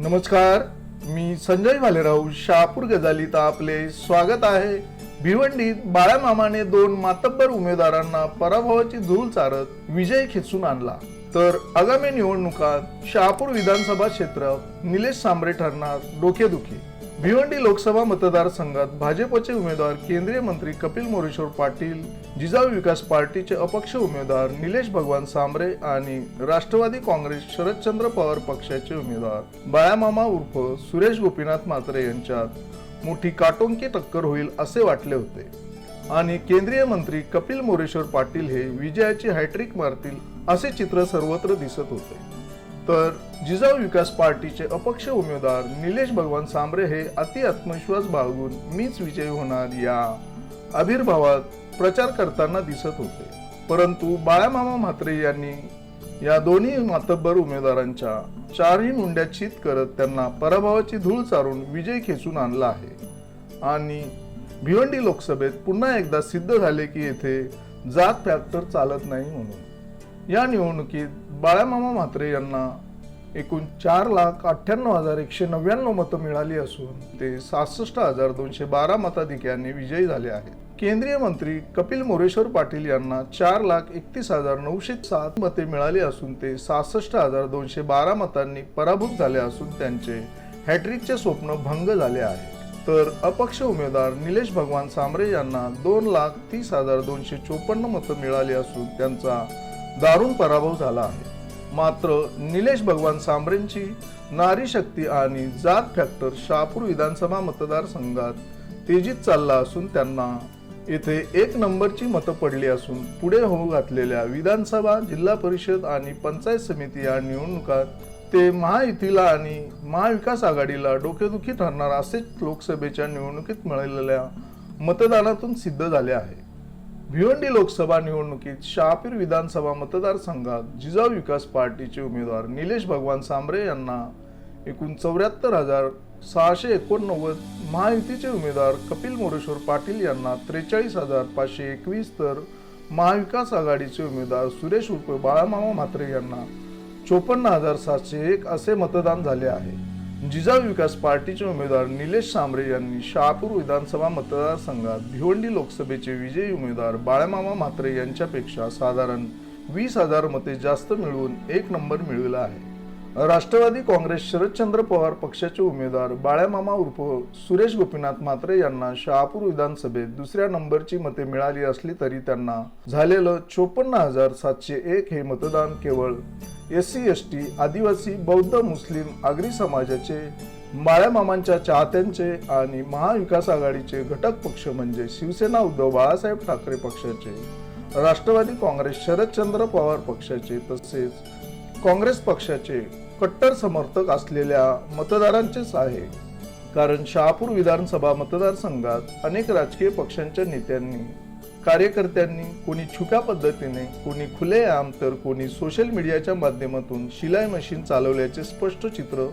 नमस्कार मी संजय भालेराव शहापूर गजालीत आपले स्वागत आहे. भिवंडीत बाळामामाने दोन मातब्बर उमेदवारांना पराभवाची धूळ चारत विजय खेचून आणला. तर आगामी निवडणुकात शहापूर विधानसभा क्षेत्र निलेश सांबरे ठरणार डोकेदुखी. भिवंडी लोकसभा मतदारसंघात भाजपचे उमेदवार केंद्रीय मंत्री कपिल मोरेश्वर पाटील जिजाऊ विकास पार्टीचे अपक्ष उमेदवार निलेश भगवान सांबरे आणि राष्ट्रवादी काँग्रेस शरदचंद्र पवार पक्षाचे उमेदवार बाळामामा उर्फ सुरेश गोपीनाथ म्हात्रे यांच्यात मोठी काटोंकी टक्कर होईल असे वाटले होते. आणि केंद्रीय मंत्री कपिल मोरेश्वर पाटील हे विजयाची हॅट्रिक मारतील असे चित्र सर्वत्र दिसत होते. तर जिजाऊ विकास पार्टीचे अपक्ष उमेदवार निलेश भगवान सांबरे हे अति आत्मविश्वास बाळगून मीच विजयी होणार या आविर्भावात प्रचार करताना दिसत होते. परंतु बाळामामा म्हात्रे यांनी या दोन्ही मातब्बर उमेदवारांच्या चारही मुंड्या चित करत त्यांना पराभवाची धूळ चारून विजय खेचून आणला आहे. आणि भिवंडी लोकसभेत पुन्हा एकदा सिद्ध झाले की येथे जात फॅक्टर चालत नाही म्हणून. या निवडणुकीत बाळामामा म्हात्रे यांना एकूण चार लाख अठ्ठ्याण्णव हजार एकशे नव्याण्णव मतं मिळाली असून ते सहासष्ट हजार दोनशे बारा मताधिक्याने विजयी झाले आहेत. केंद्रीय मंत्री कपिल मोरेश्वर पाटील यांना चार लाख एकतीस हजार नऊशे सात मते मिळाली असून ते सहासष्ट हजार दोनशे बारा मतांनी पराभूत झाले असून त्यांचे हॅट्रिकचे स्वप्न भंग झाले आहे. तर अपक्ष उमेदवार निलेश भगवान सांबरे यांना दोन लाख तीस हजार दोनशे चोपन्न मतं मिळाली असून त्यांचा दारुण पराभव झाला आहे. मात्र निलेश भगवान सांबरेंची नारी शक्ती आणि जात फॅक्टर शहापूर विधानसभा मतदारसंघात तेजीत चालला असून त्यांना येथे एक नंबरची मतं पडली असून पुढे होऊ घातलेल्या विधानसभा जिल्हा परिषद आणि पंचायत समिती या निवडणुकात ते महायुतीला आणि महाविकास आघाडीला डोकेदुखी ठरणार असेच लोकसभेच्या निवडणुकीत मिळालेल्या मतदानातून सिद्ध झाले आहे. भिवंडी लोकसभा निवडणुकीत शहापूर विधानसभा मतदारसंघात जिजाऊ विकास पार्टीचे उमेदवार निलेश भगवान सांबरे यांना एकूण चौऱ्याहत्तर हजार सहाशे एकोणनव्वद महायुतीचे उमेदवार कपिल मोरेश्वर पाटील यांना त्रेचाळीस हजार पाचशे एकवीस तर महाविकास आघाडीचे उमेदवार सुरेश उर्फ बाळामामा म्हात्रे यांना चोपन्न हजार सातशे एक असे मतदान झाले आहे. जिजाऊ विकास पार्टीचे उमेदवार निलेश सांबरे यांनी शहापूर विधानसभा मतदारसंघात भिवंडी लोकसभेचे विजयी उमेदवार बाळामामा म्हात्रे यांच्यापेक्षा साधारण वीस हजार मते जास्त मिळवून एक नंबर मिळविला आहे. राष्ट्रवादी काँग्रेस शरदचंद्र पवार पक्षाचे उमेदवार बाळ्यामामा उर्फ सुरेश गोपीनाथ म्हात्रे यांना शहापूर विधानसभेत दुसऱ्या नंबरची मते मिळाली असली तरी त्यांना झालेलं चोपन्न हजार सातशे एक हे मतदान केवळ एस सी एस टी आदिवासी बौद्ध मुस्लिम आगरी समाजाचे बाळ्यामामांच्या चाहत्यांचे आणि महाविकास आघाडीचे घटक पक्ष म्हणजे शिवसेना उद्धव बाळासाहेब ठाकरे पक्षाचे राष्ट्रवादी काँग्रेस शरदचंद्र पवार पक्षाचे तसेच काँग्रेस पक्षाचे कट्टर समर्थक असलेल्या मतदारांचेच आहे कारण शहापूर विधानसभा मतदारसंघात अनेक राजकीय पक्षांच्या नेत्यांनी कार्यकर्त्यांनी कोणी छुप्या पद्धतीने कोणी खुलेआम तर कोणी सोशल मीडियाच्या माध्यमातून शिलाई मशीन चालवल्याचे स्पष्ट चित्र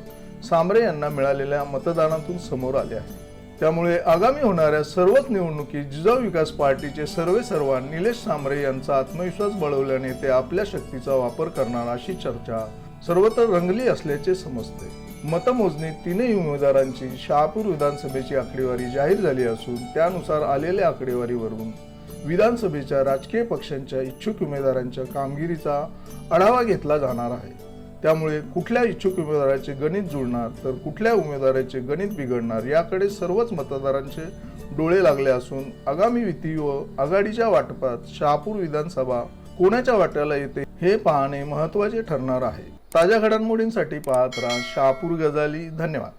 सांबरे यांना मिळालेल्या मतदानातून समोर आले आहे. त्यामुळे आगामी होणाऱ्या सर्वच निवडणुकीत जिजाऊ विकास पार्टीचे सर्वे सर्वा निलेश सांबरे यांचा आत्मविश्वास बळवल्याने ते आपल्या शक्तीचा वापर करणार अशी चर्चा सर्वत्र रंगली असल्याचे समजते. मतमोजणी तीनही उमेदवारांची शहापूर विधानसभेची आकडेवारी जाहीर झाली असून त्यानुसार आलेल्या आकडेवारीवरून विधानसभेच्या राजकीय पक्षांच्या इच्छुक उमेदवारांच्या कामगिरीचा आढावा घेतला जाणार आहे. त्यामुळे कुठल्या इच्छुक उमेदवाराचे गणित जुळणार तर कुठल्या उमेदवाराचे गणित बिघडणार याकडे सर्वच मतदारांचे डोळे लागले असून आगामी विधी व आघाडीच्या वाटपात शहापूर विधानसभा कोणाच्या वाट्याला येते हे पाहणे महत्त्वाचे ठरणार आहे. ताज्या घडामोडींसाठी पाहत राहा शहापूर गजाली धन्यवाद.